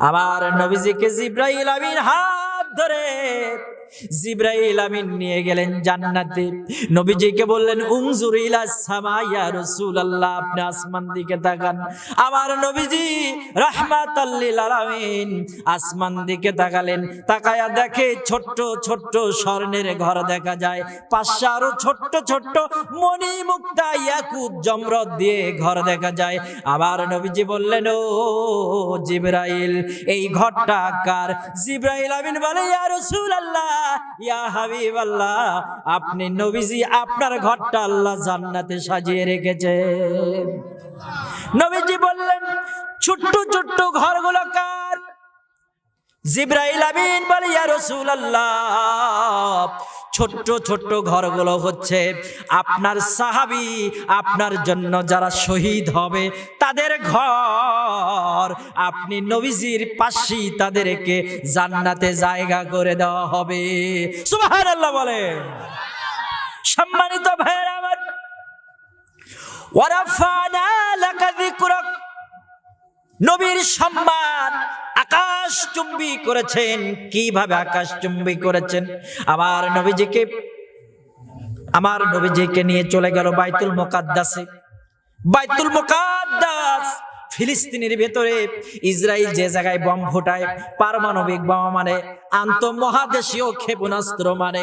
আমার নবীজিকে জিব্রাইল আমিন হাত ধরে জিব্রাইল আমিন নিয়ে গেলেন জান্নাতে। নবীজিকে বললেন উংজুর ইলা রাসূলুল্লাহ, আপনি আসমান দিকে তাকান। আমার নবীজি রাহমাতাল আলামিন আসমান দিকে তাকালেন। তাকায়া দেখে স্বর্ণের ঘর দেখা যায়। আরও মণি মুক্তা ইয়াকুত জমরত দিয়ে ঘর দেখা যায়। আবার নবীজি বললেন, ও জিব্রাইল, এই ঘরটা কার? জিব্রাইল আমিন বলে, ইয়া রাসূলুল্লাহ ইয়া আপনি নবীজি আপনার ঘরটা আল্লাহ জান্নাতে সাজিয়ে রেখেছে। নবীজি বললেন, ছোট্ট ছোট্ট ঘরগুলো কার? জিব্রাইল আমিন বলে, ইয়া রাসূলুল্লাহ ছোট্ট ছোট্ট ঘরগুলো হচ্ছে আপনার সাহাবি, আপনার জন্য যারা শহীদ হবে, তাদের ঘর। আপনি নবীজির পাশেই তাদেরকে জান্নাতে জায়গা করে দেওয়া হবে। সুবহানাল্লাহ বলে সম্মানিত ভাইয়েরা আমার লাকা যিকরাক। নবীর সম্মান আকাশ চুম্বি করেছেন। কীভাবে আকাশ চুম্বি করেছেন? আমার নবীজিকে আমার নবীজিকে নিয়ে চলে গেল বাইতুল মোকাদ্দাসে। বাইতুল মোকাদ্দাস ফিলিস্তিনের ভেতরে ইসরায়েল যে জায়গায় বম ফোটায়, পারমাণবিক বোমা মানে আন্তঃমহাদেশীয় ক্ষেপণাস্ত্র মানে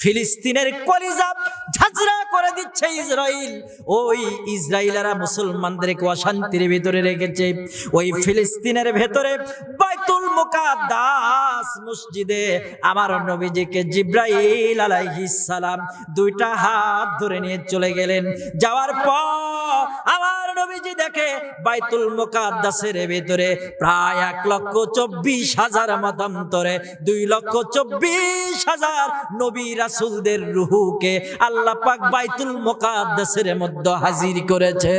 ফিলিস্তিনের কলিজা ঝাঁঝরা করে দিচ্ছে ইসরায়েল ওই ইসরায়েলেরা মুসলমানদেরকে অশান্তির ভিতরে রেখেছে। ওই ফিলিস্তিনের ভেতরে বাইতুল মুকাদ্দাস মসজিদে আমার নবীজিকে জিব্রাইল আলাইহিস সালাম দুইটা হাত ধরে নিয়ে চলে গেলেন। যাওয়ার পর আমার নবীজি দেখে বাইতুল মুকাদ্দাসের ভেতরে প্রায় এক লক্ষ চব্বিশ হাজার মতান্তরে দুই লক্ষ চব্বিশ হাজার নবী রাসুলদের রুহুকে আল্লাহ পাক বাইতুল মোকাদ্দেশের মধ্যে হাজির করেছে।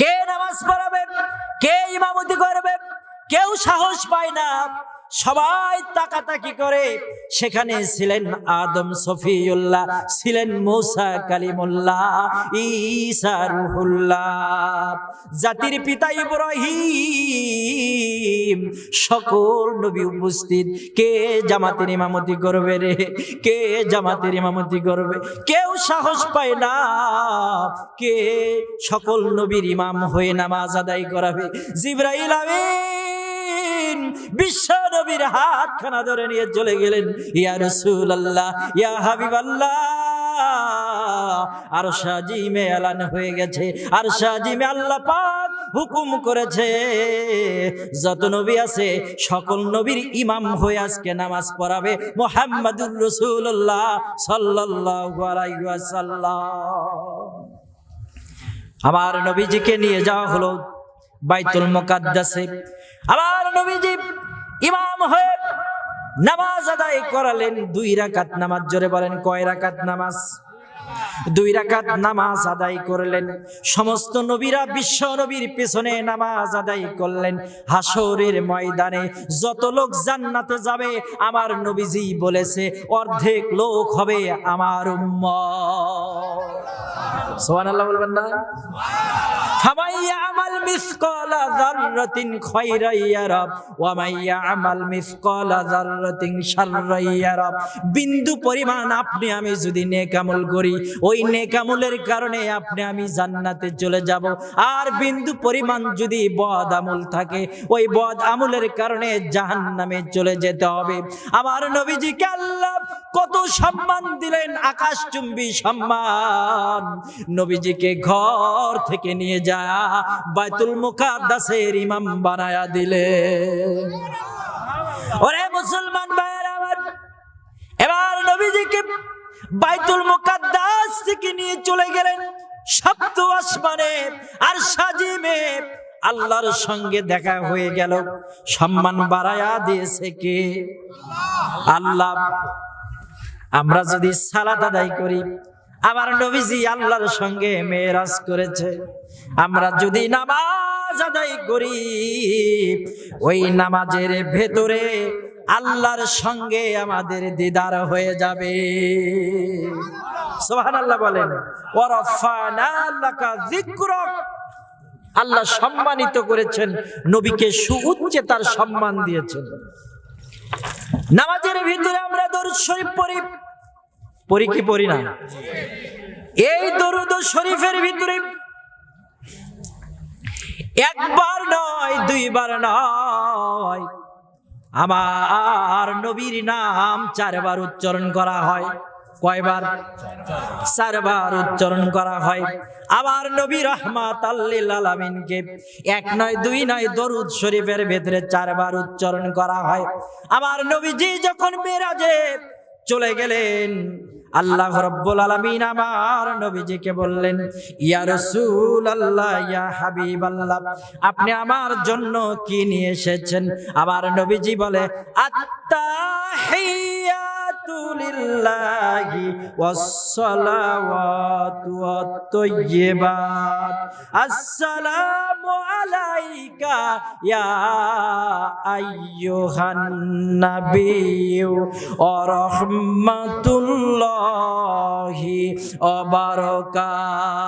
কে নামাজ পড়াবে? কে ইমামতি করবে? কেউ সাহস পায় না। সবাই তাকাতাকি করে। সেখানে ছিলেন আদম সফিউল্লাহ, ছিলেন মুসা কালিমুল্লাহ, ঈসা রুহুল্লাহ। জাতির পিতা ইব্রাহিম। সকল নবী উপস্থিত। কে জামাতের ইমামতি করবে রে? কে জামাতের ইমামতি করবে? কেউ সাহস পায় না। কে সকল নবীর ইমাম হয়ে নামাজ আদায় করাবে? জিব্রাইল আমিন। বিশ্ব নবীর হাতখানা ধরে নিয়ে চলে গেলেন, ইয়া রসুল আল্লাহ ইয়া হাবিব আল্লাহ আর হয়ে গেছে আর আল্লাহ পাক হুকুম করেছে, যত নবী আছে, সকল নবীর ইমাম হয়ে আজকে নামাজ পড়াবে মোহাম্মদুর রসুল্লাহ আমার নবীজিকে নিয়ে যাওয়া হলো বাইতুল মুকাদ্দাসে। আমার নবীজি ইমাম হয়ে নামাজ আদায় করালেন। দুই রাকাত নামাজ, জোরে বলেন, কয় রাকাত নামাজ? দুই রাকাত নামাজ আদায় করলেন। সমস্ত নবীরা বিশ্ব নবীর পেছনে নামাজ আদায় করলেন। হাসরের ময়দানে যত লোক জান্নাতে যাবে, আমার নবীজি বলেছে, অর্ধেক লোক হবে আমার উম্মত। সুবহানাল্লাহ বলবেন না? ইয়ামাল মিসকালা যাররাতিন খায়রা ইয়ারা, ওয়া মাই ইয়ামাল মিসকালা যাররাতিন শাররা ইয়ারা। বিন্দু পরিমাণ আপনি আমি যদি নেক আমল করি, ওই নেক আমলের কারণে আপনি আমি জান্নাতে চলে যাব। আর বিন্দু পরিমাণ যদি বদ আমল থাকে, ওই বদ আমলের কারণে জাহান্নামে চলে যেতে হবে। আমার নবীজিকে আল্লাহ কত সম্মান দিলেন আকাশ চুম্বি সম্মান। নবীজিকে ঘর থেকে নিয়ে যা বাইতুল মুকাদ্দাসের ইমাম বানায়া দিলে। ওরে মুসলমান ভাইয়ের আমার, এবার নবীজিকে বাইতুল মুকাদ্দাস থেকে নিয়ে চলে গেলেন সপ্ত আসমানে আর সাজিমে আল্লাহর সঙ্গে দেখা হয়ে গেল, সম্মান বাড়ায়া দিয়েছে কে? আল্লাহ। আমরা যদি সালাত আদায় করি আমার নবীজি আল্লাহর সঙ্গে মেরাজ করেছে। আমরা যদি নামাজ আদায় করি, ওই নামাজের ভেতরে আল্লাহর সঙ্গে আমাদের দিদার হয়ে যাবে। সোহান আল্লাহ বলেন আল্লাহ সম্মানিত করেছেন, নবীকে সুউচ্চে তার সম্মান দিয়েছেন। নামাজের ভিতরে আমরা দরুদ শরীফ পড়ি কি পড়ি না। এই দরুদ শরীফের ভিতরে একবার নয় দুইবার নয়। আমার নবীর নাম চারবার উচ্চারণ করা হয়। কয়বার? চারবার উচ্চারণ করা হয়। আমার নবী রহমাত আল্লিল আলামিনকে এক নয় দুই নয় দরুদ শরীফের ভেতরে চারবার উচ্চারণ করা হয়। আমার নবীজি যখন মেরাজে চলে গেলেন আল্লাহ রব্বুল আলামিন আমার নবীজিকে বললেন, ইয়া রাসূল আল্লাহ ইয়া হাবিব আল্লাহ আপনি আমার জন্য কি নিয়ে এসেছেন? আমার নবীজি বলে আত্তাহিয়াতু লিল্লাহি ওয়াসসালাওয়াতু ওয়াত-তাইয়্যিবাত আসসালামু আলাইকা ইয়া আইয়ুহান নাবিয়্যু ওয়া রাহমাতুল্লাহি ওয়া বারাকাতুহু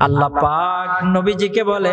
আল্লাহ পাক নবীজিকে বলে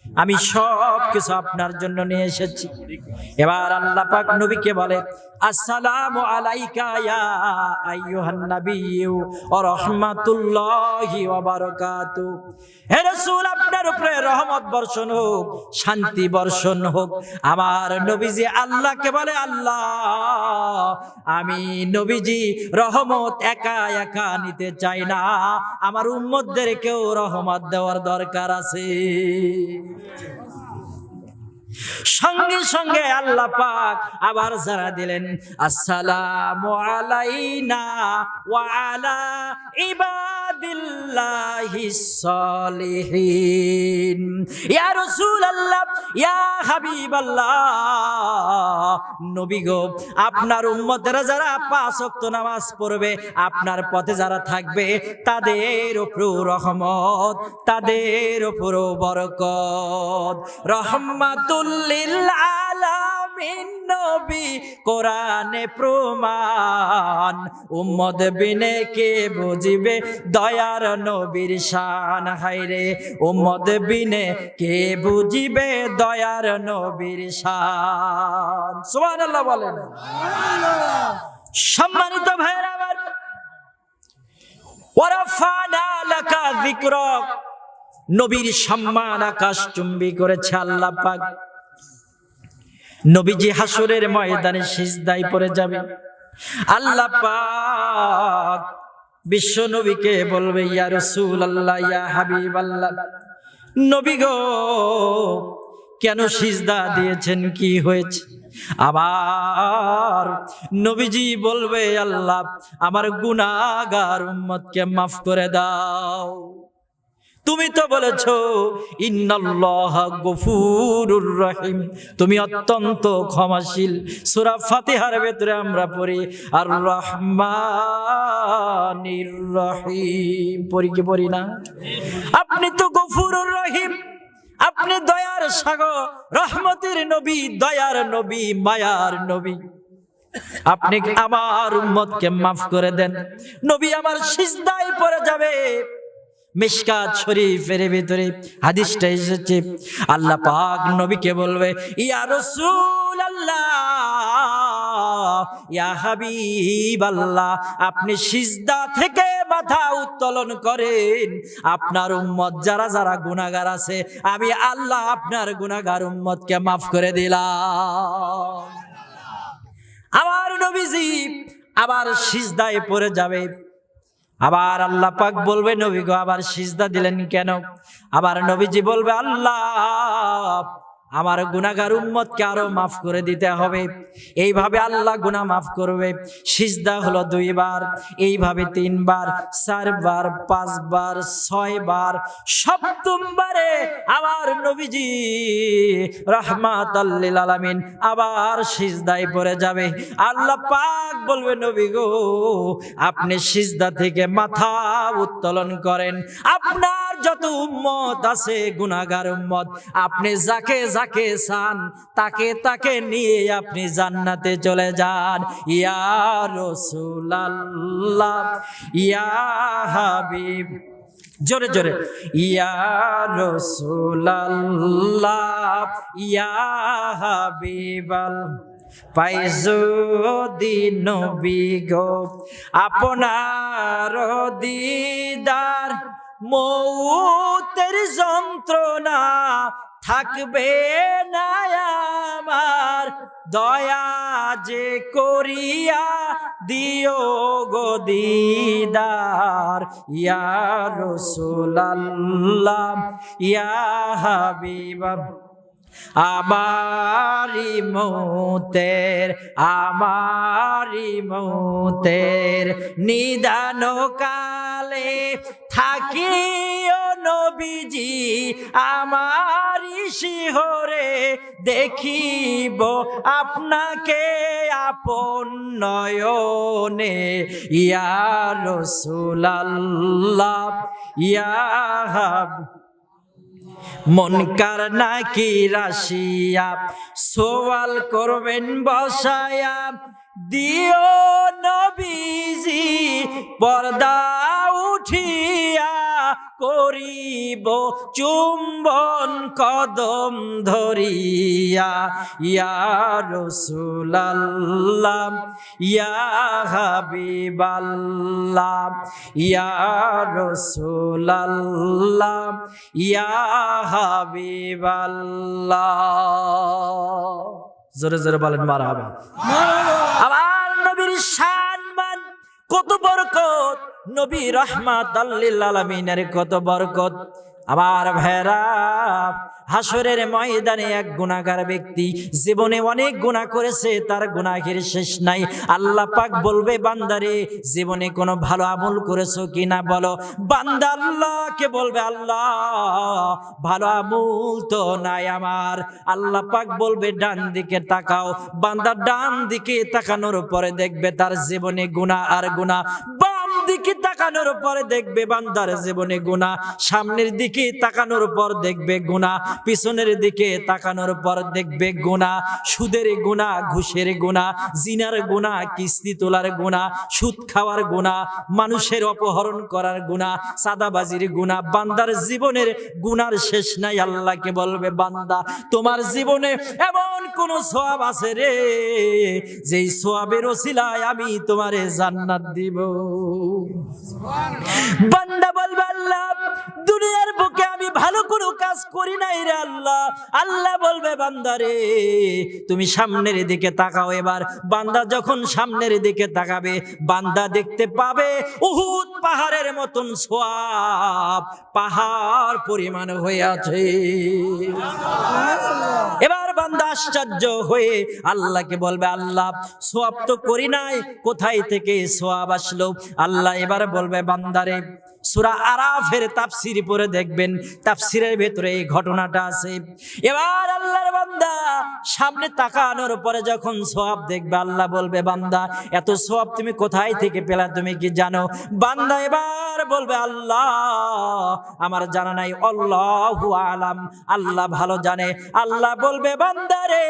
আমি সব কিছু আপনার জন্য নিয়ে এসেছি। এবার আল্লাহ পাক নবীকে বলে, আসসালামু আলাইকা ইয়া আইয়ুহান নাবিয়্যু ওয়া রাহমাতুল্লাহি ওয়া বারাকাতু। হে রাসূল, আপনার উপরে রহমত বর্ষণ হোক, শান্তি বর্ষণ হোক। আমার নবীজি আল্লাহকে বলে, আল্লাহ, আমি নবীজি রহমত একা একা নিতে চাই না। আমার উম্মতদেরকেও রহমত দেওয়ার দরকার আছে। 对 সঙ্গে সঙ্গে আল্লাহ পাক আবার যারা দিলেন, আসসালামু আলাইনা ওয়া আলা ইবাদিল্লাহিস সালিহিন। ইয়া রাসূলুল্লাহ, ইয়া হাবিবাল্লাহ, নবী গো, আপনার উম্মতেরা যারা পাঁচ ওয়াক্ত নামাজ পড়বে, আপনার পথে যারা থাকবে, তাদের উপর রহমত, তাদের উপর বরকত। রহমাতুল্লিল আলামিন নবী কোরআনে প্রমাণ। উম্মদ বিনে কে বুঝিবে? দয়ার নবীর শান। হাইরে উম্মদ বিনে কে বুঝিবে? দয়ার নবীর শান। সুবহানাল্লাহ বলেন। সম্মানিত ভাইরা আমার, ওয়ারাফানা লাকা নবীর সম্মান আকাশ চুম্বি করেছে আল্লাহ পাক। নবীজি হাসরের ময়দানে সিজদায় পড়ে যাবে। আল্লাহ পাক বিশ্ব নবীকে বলবে, ইয়া রসুল আল্লাহ ইয়া হাবিব আল্লাহ নবী গো, কেন সিজদা দিয়েছেন? কি হয়েছে? আবার নবীজি বলবে, আল্লাহ, আমার গুনাগার উম্মতকে মাফ করে দাও। তুমি তো বলেছ, ইন্নাল্লাহ গফুরুর রহিম। তুমি অত্যন্ত ক্ষমাশীল। সূরা ফাতিহার ভেতরে আমরা পড়ি আর রহমানির রহিম। পড়ি কি পড়ি না? আপনি তো গফুরুর রহিম। আপনি দয়ার সাগর, রহমতের নবী, দয়ার নবী, মায়ার নবী। আপনি আমার উম্মতকে মাফ করে দেন। নবী আমার সিজদায় পড়ে যাবে। মিশকাত শরীফের ভিতরে হাদিসটা এসেছে। আল্লাহ পাক নবীকে বলবে, ইয়া রাসূল আল্লাহ আল্লাহ আপনি সিজদা থেকে মাথা উত্তোলন করেন। আপনার উম্মত যারা যারা গুনাহগার আছে, আমি আল্লাহ আপনার গুনাহগার উম্মতকে মাফ করে দিলাম। আমার নবীজি আবার সিজদায় পড়ে যাবে। আবার আল্লাহ পাক বলবে নবী গো আবার সিজদা দিলেন কেন? আবার নবীজি বলবে আল্লাহ আমার গুনাহগার উম্মতকে আরও মাফ করে দিতে হবে। এইভাবে আল্লাহ গুনাহ মাফ করবে। সিজদা হলো দুইবার, এইভাবে তিনবার, চারবার, পাঁচবার, ছয়বার, সপ্তমবারে আমার নবীজি রহমাত আল্লিল আলামিন আবার সিজদায় পড়ে যাবে। আল্লাহ পাক বলবে, নবী গো, আপনি সিজদা থেকে মাথা উত্তোলন করেন। আপনার যত উম্মত আছে, গুনাহগার উম্মত, আপনি যাকে যাকে চান তাকে তাকে নিয়ে আপনি জান্নাতে চলে যান। ইয়া হাবিব। জোরে জোরে। ইয়া রাসূলুল্লাহ, ইয়া হাবিবাল। পাইজুদি গো, আপনার দিদার মৌতের যন্ত্রণা থাকবে না আমার দয়া যে করিয়া দিও গো দিদার। ইয়া রাসূলুল্লাহ, ইয়া আমারি মৌতের আমারি মৌতের নিদান কালে থাকিও নবীজি, আমারি শিহরে দেখিব আপনাকে আপন নয়নে। ইয়া রাসূলুল্লাহ ইয়া মনকার নাকি রাশিয়া সোয়াল করবেন বসায়া দিও নবীজি, পর্দা উঠিয়া করিব চুম্বন কদম ধরিয়া। ইয়া রসুলাল্লাহ, ইয়া হাবিবাল্লাহ, ইয়া রসুলাল্লাহ, ইয়া হাবিবাল্লাহ। জোরে জোরে বলেন, মারা হবে। আমার নবীর সম্মান কত বরকত? নবী রহমাত আল্লিল আলমিনের কত বরকত? আমার ভেরা হাসরের ময়দানে এক গুণাগার ব্যক্তি জীবনে অনেক গুণা করেছে, তার গুনাহের শেষ নাই। আল্লাহ পাক বলবে, বান্দারে, জীবনে কোনো ভালো আমল করেছ কিনা বলো? বান্দা আল্লাহকে বলবে, আল্লাহ, ভালো আমল তো নাই আমার। আল্লাহ পাক বলবে, ডান দিকে তাকাও। বান্দা ডান দিকে তাকানোর পরে দেখবে তার জীবনে গুণা আর গুণা বাম দিকে তাকানোর পরে দেখবে বান্দার জীবনে গুণা সামনের দিকে তাকানোর পর দেখবে গুণা পিছনের দিকে তাকানোর পর দেখবে গুণা সুদের গুণা ঘুষের গুণা জিনার গুণা কিস্তি তোলার গুণা সুদ খাওয়ার গুণা মানুষের অপহরণ করার গুণা সাদাবাজির গুণা বান্দার জীবনের গুনার শেষ নাই, আল্লাহকে বলবে বান্দা, তোমার জীবনে এমন কোন সোয়াব আছে রে, যেই সোয়াবের ওসিলায় আমি তোমারে জান্নাত দিব। বান্দা বলবে, আল্লাহ, দুনিয়ার বুকে আমি ভালো কোনো কাজ করি নাই রে আল্লাহ। আল্লাহ বলবে, বান্দা রে, তুমি সামনের দিকে তাকাও এবার। বান্দা যখন সামনের দিকে তাকাবে, বান্দা দেখতে পাবে উহুদ পাহাড়ের মতন সোয়াব পাহাড় পরিমাণ হয়ে আছে। এবার বান্দা আশ্চর্য হয়ে আল্লাহকে বলবে, আল্লাহ, সোয়াব তো করি নাই। কোথায় থেকে সোয়াব আসলো? আল্লাহ এবার বলবে, বান্দারে সুরা আরাফের তাফসির পরে দেখবেন, তাফসিরের ভেতরে এই ঘটনাটা আছে। এবার আল্লাহর বান্দা সামনে তাকানোর পরে যখন সোয়াব দেখবে, আল্লাহ বলবে, বান্দা, এত সোয়াব তুমি কোথায় থেকে পেলা? তুমি কি জানো? বান্দা এবার বলবে, আল্লাহ, আমার জানা নাই। আল্লাহু আলাম। আল্লাহ ভালো জানে। আল্লাহ বলবে বান্দারে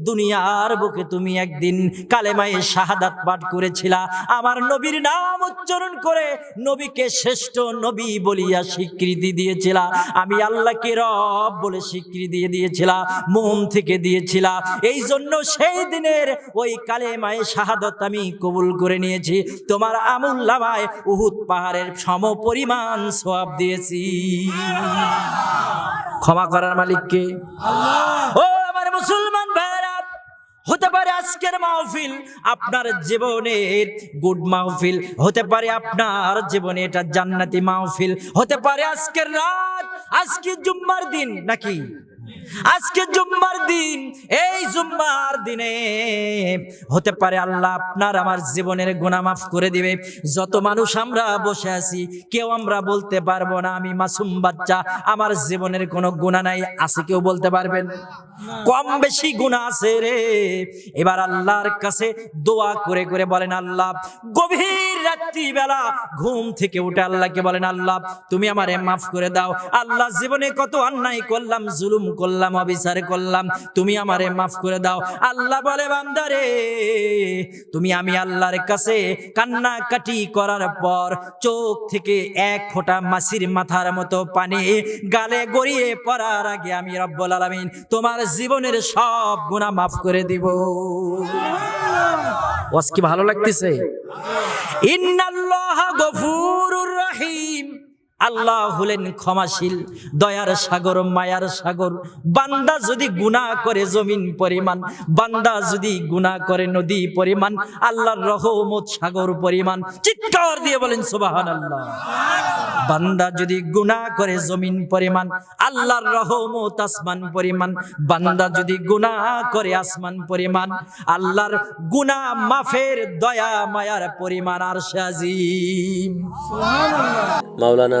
দুনিয়ার বুকে তুমি একদিন কালেমায়ে শাহাদাত পাঠ করেছিলা। আমার নবীর নাম উচ্চারণ করে নবীকে শ্রেষ্ঠ নবী বলিয়া স্বীকৃতি দিয়েছিলা। আমি আল্লাহকে রব বলে স্বীকৃতি দিয়ে দিয়েছিলা মোম থেকে দিয়েছিলা। এই জন্য সেই দিনের ওই কালেমায়ে শাহাদত আমি কবুল করে নিয়েছি। তোমার আমুল্লামায় উহুদ পাহাড়ের সম পরিমাণ সওয়াব দিয়েছি। ক্ষমা করার মালিককে। ও মাহফিল আপনার জীবনের গুড মাহফিল। হতে পারে আপনার জীবনে এটা জান্নাতি মাহফিল। হতে পারে আজকের রাত, আজকে জুম্মার দিন, নাকি? আজকে জুম্মার দিন, এই জুম্মার দিনে হতে পারে আল্লাহ আপনার আমার জীবনের গুনাহ মাফ করে দিবে। যত মানুষ আমরা বসে আছি, কেউ আমরা বলতে পারব না, আমি মাসুম বাচ্চা, আমার জীবনের কোনো গুণা নাই, আছে কেউ বলতে পারবেন? কম বেশি গুণা আছে রে। এবার আল্লাহর কাছে দোয়া করে করে বলেন, আল্লাহ, গভীর রাত্রি বেলা ঘুম থেকে উঠে আল্লাহকে বলেন, আল্লাহ, তুমি আমারে মাফ করে দাও। আল্লাহ জীবনে কত অন্যায় করলাম, জুলুম করলাম, অবিচার করলাম, তুমি আমারে মাফ করে দাও। আল্লাহ বলে, বান্দারে, তুমি আমি আল্লাহর কাছে কান্নাকাটি করার পর চোখ থেকে এক ফোঁটা মাসির মাথার মতো পানি গালে গড়িয়ে পড়ার আগে আমি রব্বুল আলামিন তোমার জীবনের সব গুনাহ মাফ করে দিব। ওয়াজ কি ভালো লাগতেছে? ইন্নাল্লাহ রহিম আল্লাহ হলেন ক্ষমাশীল, দয়ার সাগর, মায়ার সাগর। বান্দা যদি গুণা করে জমিন পরিমাণ, বান্দা যদি গুনাহ করে নদী পরিমাণ, আল্লাহর রহমত সাগর পরিমাণ। চিৎকার দিয়ে বলেন, সুবহানাল্লাহ। বান্দা যদি গুণা করে জমিন পরিমাণ, আল্লাহর রহমত আসমান পরিমাণ। বান্দা যদি গুণা করে আসমান পরিমাণ, আল্লাহর গুণা মাফের দয়া, মায়ার পরিমাণ আর সাজিম মাওলানা